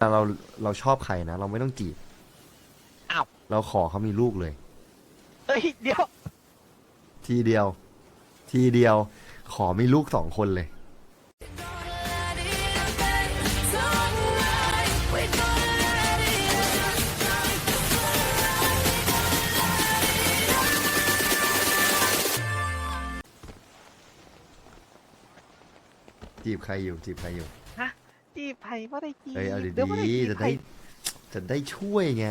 แต่เราเราชอบใครนะ เราไม่ต้องจีบอ้าว เราขอเขามีลูกเลย เฮ้ยเดี๋ยว ทีเดียว ทีเดียว ขอมีลูกสองคนเลย จีบใครอยู่ จีบใครอยู่ฮะ จีบไผ่บ่ได้จีบเอ้ยเอาดี๋ยวบ่ดีจีๆบจะไผ่ได้จะได้ช่วยไง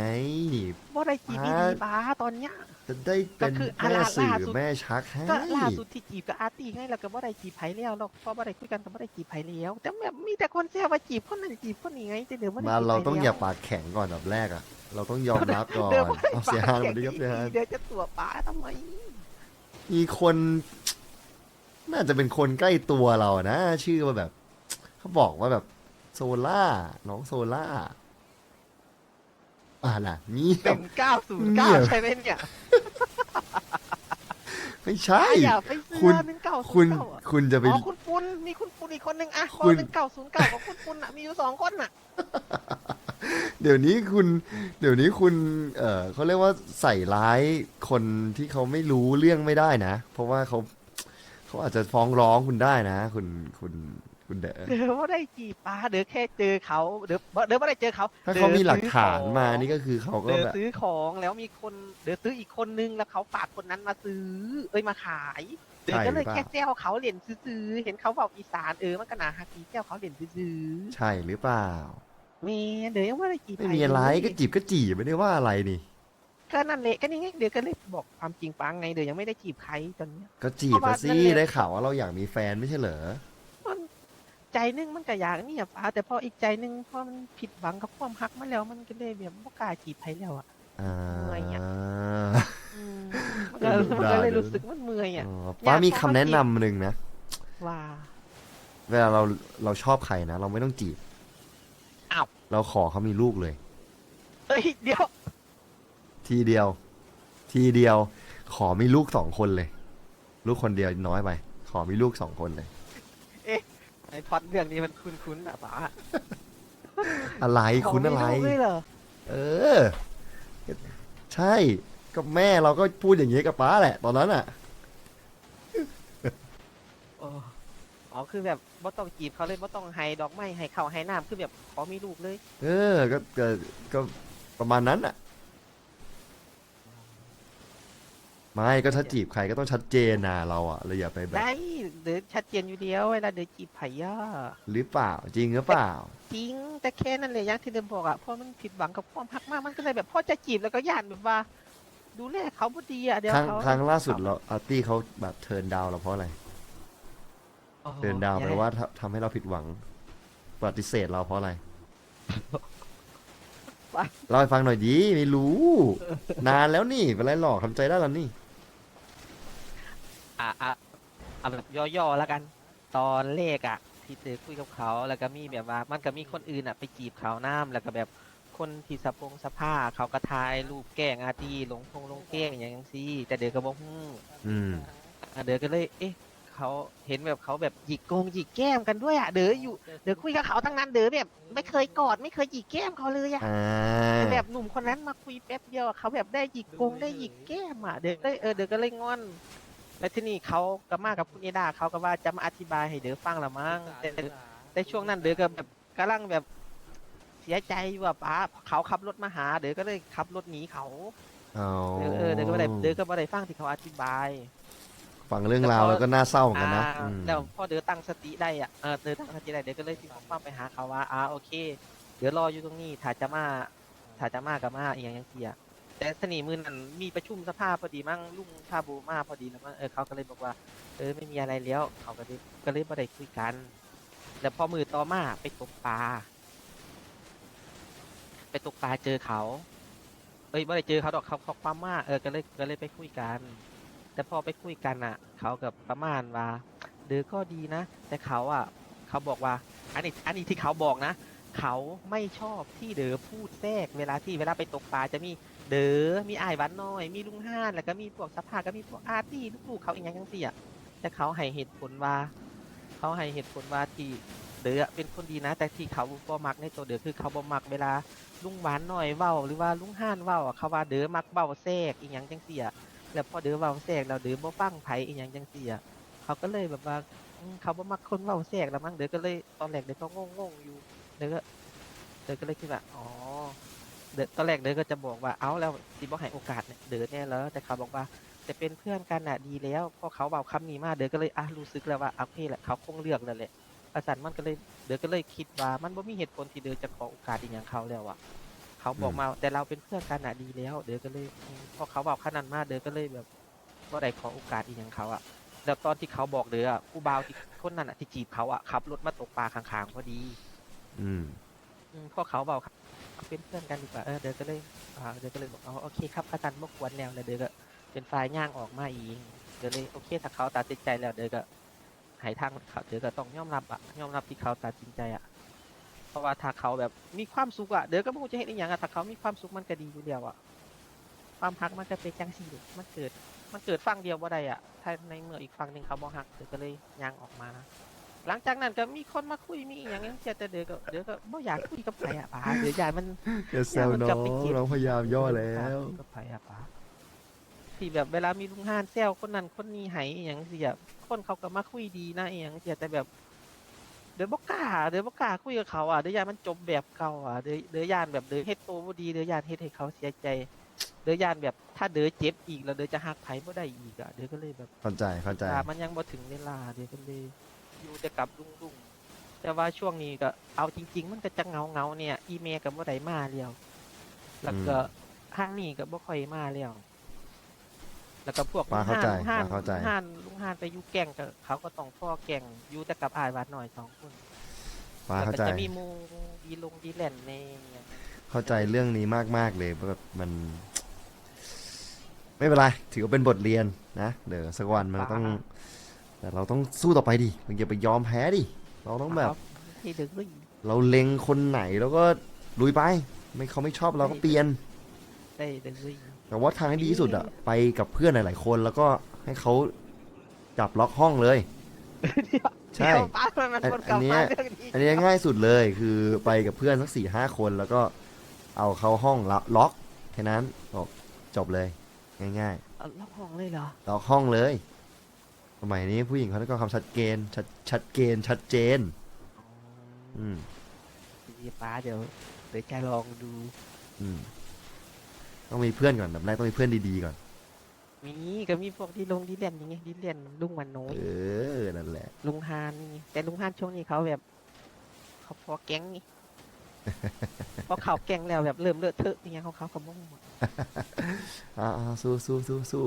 บ่ได้จีบอ่าดีๆป้าตอนเนี้ย จะได้เป็นก็คืออะแม่ล่าสื่อล่าสุด แม่ชักให้ก็ล่าสุดที่จีบกับอาร์ตี้ไงแล้วก็บ่ได้จีบไผ่แล้วหรอกเพราะบ่ได้คุยกันก็บ่ได้จีบไผ่แล้วแต่แบบมีแต่คนแซวว่าจีบคนนั้นจีบคนนี้ไงแต่เดี๋ยวบ่ได้มาจีบเราไผ่ต้องอแล้ย่าวปากแข็งก่อนแบบแรกอะ เราต้องยอมรับก่อนเดี๋ยวบ่ได้เอาเสียหายมาดีครับเสียหายเดี๋ยวจะตัวป้าทำไม มีคน น่าจะเป็นคนใกล้ตัวเรานะ ชื่อว่าแบบ เขาบอกว่าแบบ โซล่าน้องโซล่าอ่าล่ะนี่เป็นเนี่ย909ใช่ไหมเนี่ยไม่ใช่ อย่าไปเสื้คุณอ1909คุณอะคุณจะไปอ๋อคุณปุณมีคุณปุณอีกคนนึงอะคุณหนึ่งเก้าศูนย์เก้ากับคุณปุณอะมีอยู่สองคนน่ะ เดี๋ยวนี้คุณ เดี๋ยวนี้คุณ เออเขาเรียกว่าใส่ร้ายคนที่เขาไม่รู้เรื่องไม่ได้นะ เพราะว่าเขาเขาอาจจะฟ้องร้องคุณได้นะ คุณคุณ คุณเด๋อเดี๋ยวว่าได้จีบป้าเดี๋ยวแค่เจอเขาเดี๋ยวเดี๋ยวว่าได้เจอเขาถ้าเขามีหลักฐานเดี๋ยวซื้อของมานี่ก็คือเขาก็เดี๋ยวแบบซื้อของแล้วมีคนเดี๋ยวซื้ออีกคนนึงแล้วเขาฝากคนนั้นมาซื้อ เอ้ยมาขายเดี๋ยวก็เลยแค่แซวเขาเหรียญซื้อๆเห็นเขาบอกอีสานเออมันก็น่าฮักดีแซวเขาเหรียญซื้อใช่หรือเปล่าๆมีเดี๋ยวยังว่าได้จีบไม่ใคมีอะไรเลยก็จีบก็จีบไม่ได้ว่าอะไรนี่ก็นั่นแหละก็นี่ไงเดี๋ยวก็เลยบอกความจริงปังไงเดี๋ยวยังไม่ได้จีบใครตอนเนี้ยก็จีบเพราะมาว่าสินั่นแหละได้ข่าวว่าเราอยากมีแฟนไม่ใช่เหรอมัน ใจนึงมันก็อยากนี่อะป้าแต่พออีกใจนึงพอมันผิดหวังกับความฮักมาแล้วมันก็เลยแบบบ่กล้าจีบใครแล้วอะ อ่าเมื่อยอะ อืมมันเอก็อมันก็เลยได้รู้สึกมันเมื่อยอะ อ๋อป้ามีคำแนะนำหนึ่งนะ ว่าเวลาเราเราชอบใครนะ เราไม่ต้องจีบอ้าว เราขอเขามีลูกเลยเฮ้ยเดี๋ยวทีเดียว ทีเดียว ขอมีลูกสองคนเลย ลูกคนเดียวน้อยไป ขอมีลูกสองคนเลย ไอ้พล็อดเรื่องนี้มันคุ้นๆอะป้าอะไรคุณอะไรขม่เลยเหรอเออ ใช่ก็แม่เราก็พูดอย่างนี้กับป้าแหละ ตอนนั้นอะ โอ้อ๋อคือแบบบ่ต้องจีบเขาเลยบ่ต้องให้ดอกไม้ให้ข้าวให้น้ำคือแบบขอมีลูกเลย เออก็ก็ก็ประมาณนั้นอะ ไม่ก็ถ้าจีบใครก็ต้องชัดเจนนะเราอะเราอย่าไปแบบ ได้ เดี๋ยวชัดเจนอยู่เดียวเวลาเดี๋ยวจีบไผ่ย่าหรือเปล่าจริงหรือเปล่า จริง แต่แค่นั้นเลยอย่างที่เดิมบอกอะพอมันผิดหวังกับความฮักมากมันก็เลยแบบพอจะจีบแล้วก็ย่านแบบว่า ดูแลเขาบ่ดีอะเดี๋ยวครั้งเขาครั้งล่าสุดเราอาร์ตี้เขาแบบเทิร์นดาวเราเพราะอะไรโอ้โหเทิร์นดาวอย่แปลว่าทำทำให้เราผิดหวังปฏิเสธเราเพราะอะไรเล่าให้ฟังหน่อยดีไม่รู้ นานแล้วนี่เป็นไรหรอกทำใจได้แล้วนี่ อะอะ เอาแบบย่อๆแล้วกัน ตอนเลขอะ ที่เจอคุยกับเขา แล้วก็มีแบบว่า มันก็มีคนอื่นอะไปจีบเขาน้ำแล้วก็แบบคนที่สะพงสะผ้าเขาก็ทายรูปแกล้งอาตีลงพงลงแกล้งอย่างซี่แต่เดือก็บอกฮึ่มอืม อะเดือก็เลย เอ๊ะเขาเห็นแบบเขาแบบหยิกโกงหยิกแก้มกันด้วยอะเดืออยู่เดือคุยกับเขาตั้งนานเดือแบบไม่เคยกอดไม่เคยหยิกแก้มเขาเลยอะ อ่าแต่แบบหนุ่มคนนั้นมาคุยแป๊บเดียวอะเขาแบบได้หยิกโกงได้หยิกแก้มอะเดือก็เลยเออเดือก็เลยงอน แล้วที่นี่เขาก็มากับคุณเอดาเขาก็ว่าจะมาอธิบายให้เดือฟังละมั้งแต่แต่ช่วงนั้นเดือก็แบบกำลังแบบเสียใจว่าป้าเขาขับรถมาหา เดือก็เลยขับรถหนีเขาเอาเออเออเดือก็ไม่ได้เดือก็ไม่ได้ฟังที่เขาอธิบายฟังเรื่องราวแล้วก็น่าเศร้าเหมือนกันนะอ่าอืมแล้วพอเดือตั้งสติได้อะเออเดือตั้งสติได้เดือก็เลยติดต่อไปหาเขาว่าอ่าโอเค เดี๋ยวรออยู่ตรงนี้ถ้าจะมาถ้าจะมาก็มาอีกอย่างยังเสีย แต่สนีมือนั้นมีประชุมสภาพอดีมั่งลุงชาบูมาพอดีแล้วมั้งเออเขาก็เลยบอกว่า เออไม่มีอะไรแล้ว เขาก็เลยก็เลยไม่ได้คุยกัน แล้วพอมือต่อมาไปตกปลาไปตกปลาเจอเขาเอ้ยไม่ได้เจอเขาดอกเขาเขาความมาเออก็เลยก็เลยไปคุยกัน แต่พอไปคุยกันอะ เขากับประมาณว่าเดือก็ดีนะ แต่เขาอะ เขาบอกว่า อันนี้อันนี้ที่เขาบอกนะ เขาไม่ชอบที่เด๋อพูดแทรกเวลาที่เวลาไปตกปลาจะมี เด๋อมีอ้ายหวันน้อย มีลุงห้านแล้วก็มีพวกสภาก็มีพวกอาร์ตี้ลูกๆเขาอีกอย่างจังสี่อะแต่เขาให้เหตุผลว่า เขาให้เหตุผลว่าที่เดือเป็นคนดีนะ แต่ที่เขาบ่มักในตัวเดือคือเขาบ่มักเวลาลุงหวานหน่อยเว้าหรือว่าลุงห้านเว้าอะเขาว่าเดือมักเว้าแทรกอีหยังจังซี่อะแล้วพอเดือเว้าแทรกแล้วเดือบ่ฟังไผอีหยังจังซี่อะเขาก็เลยแบบว่า อืมเขาบ่มักคนเว้าแทรกแล้วมั้งเดือก็เลยตอนแรกเดือก็งงๆอยู่เดือก็เดือก็เลยคิดว่าอ๋อ เดือตอนแรกเดือก็จะบอกว่าเอ้าแล้วสิบ่ให้โอกาสเนี่ยเดือแน่แล้วแต่เขาบอกว่าจะเป็นเพื่อนกันน่ะดีแล้วพอเขาเบาคำนี้มาเดือก็เลยอะรู้สึกแล้วว่าโอเคแหละเขาคงเลือกแล้วแหละอาสันมันก็เลยเดือก็เลยคิดว่ามันบ่มีเหตุผลที่เดือจะขอโอกาสอีกอย่างเขาแล้วอะเขาบอกมาแต่เราเป็นเพื่อนกันน่ะดีแล้ว เดือก็เลยอืมพอเขาบอกขนาดมาเดือก็เลยแบบว่าได้ขอโอกาสอีกอย่างเขาอะแล้วตอนที่เขาบอกเดืออะผู้บ่าวที่คนนั้นอะที่จีบเขาอะขับรถมาตกปลาข้างๆพอดี อืม อืมพอเขาบอกเป็นเพื่อนกันดีกว่าเออเดือก็เลยอ่าเดือก็เลยบอกอ๋อโอเคครับอาจารย์บกวนแล้วแล้วเดือก็เป็นฝ่ายย่างออกมาเองเดี๋ยวเลยโอเคถ้าเขาตัดสินใจแล้วเดี๋ยวก็หายทางเขาเดี๋ยวก็ต้องยอมรับอะยอมรับที่เขาตัดสินใจอะเพราะว่าถ้าเขาแบบมีความสุขอะเดี๋ยวก็ไม่รู้จะเห็นอีกอย่างอะถ้าเขามีความสุขมันก็ดีอยู่แล้วอะความฮักมันก็เป็นจังสีมันเกิด มันเกิดฝั่งเดียวว่าใดอะถ้าในเมื่ออีกฝั่งหนึ่งเขาบ่ฮักเดี๋ยวก็เลยย่างออกมานะ หลังจากนั้นก็มีคนมาคุยมีอหย่างเงี้ยแต่เดี๋ยวก็เดี๋ยวก็ไม่อยากคุยกับใครอะป๋าเดี๋ยวยายมัน อย่าแซวน้องน้องพยายามย่อแล้วก็ไปอะปะที่แบบเวลามีลุงห้านแซวคนนั้นคนนี้ไหอหย่างเสียคนเขาก็มาคุยดีนะอหย่างเสียแต่แบบ เดี๋ยวบกล้าเดี๋ยวบกล้าคุยกับเขาอะเดี๋ยวยานมันจบแบบเก่าอะเดี๋ยวเดี๋ยวยานแบบเดี๋ยวเฮ็ดโตบ่ดีเดี๋ยวยานเฮ็ดให้เขาเสียใจ เดี๋ยวยานแบบถ้าเดี๋ยวเจ็บอีกแล้วเดี๋ยวจะหักไผบ่ได้อีกอะเดี๋ยวก็เลยแบบ เข้าใจเข้าใจเวลามันยังบ่ถึงเวลาเดี๋ยวก็เลย อยู่แต่กับลุงลุงแต่ว่าช่วงนี้ก็เอาจริง ๆ มันก็จะเงาเงาๆเนี่ย อีเมลกับบ่ได้มาแล้วแล้วก็ห้างนี่ก็บ่ค่อยมาแล้วแล้วก็พวกป้าเข้าใจลุงห้านป้าเข้าใจลุงห้านลุงห้านไปอยู่แก่งก็เขาก็ต้องพ่อแก่งอยู่แต่กับอายวัดหน่อยสองคนป้าแล้วเข้าก็ใจ จะมีหมูดีลงดีแลนในเนี่ย เข้าใจเรื่องนี้มากๆเลยแบบมัน ไม่เป็นไร ถือว่าเป็นบทเรียนนะ เดี๋ยวสักวันมันต้อง แต่เราต้องสู้ต่อไปดิมันอย่าไปยอมแพ้ดิ เราต้องแบบ ที่ดึกเลยเราเล็งคนไหนแล้วก็ลุยไป ไม่เขาไม่ชอบเราก็เปลี่ยน ได้ดึกเลยแต่ว่าทางที่ดีที่สุดอะไปกับเพื่อนหลายๆคนแล้วก็ให้เขาจับล็อกห้องเลย ใช่เดี๋ยวป้ามันคนกลับอันเนี้มายเรื่องนี้อันนี้ง่ายสุดเลยคือไปกับเพื่อนสักสี่ห้าคนแล้วก็เอาเข้าห้องละล็อกแค่นั้นบอกจบเลย ง่ายเอาล็อกห้องเลยเหรอ ๆ ล็อกห้องเลย สมัยนี้ผู้หญิงเขาต้องการความชัดเจนชัดชัดเจนชัดเจน อืมดีป้าเดี๋ยวเดี๋ยวจะลองดู อืมต้องมีเพื่อนก่อนแบบแรกต้องมีเพื่อนดีๆก่อน มีก็มีพวกที่ลงดีเล่นอย่างเงี้ยดีเล่นลุงวันโน้ยเออนั่นแหละ ลุงฮานนี่แต่ลุงฮานช่วงนี้เขาแบบเขาพอแก๊งนี่ พอเขาแก๊งแล้วแบบเริ่มเลอะเทอะอย่างเงี้ยเขาเขาเขาบ้งหมดอ่าๆสู้สู้สู้สู้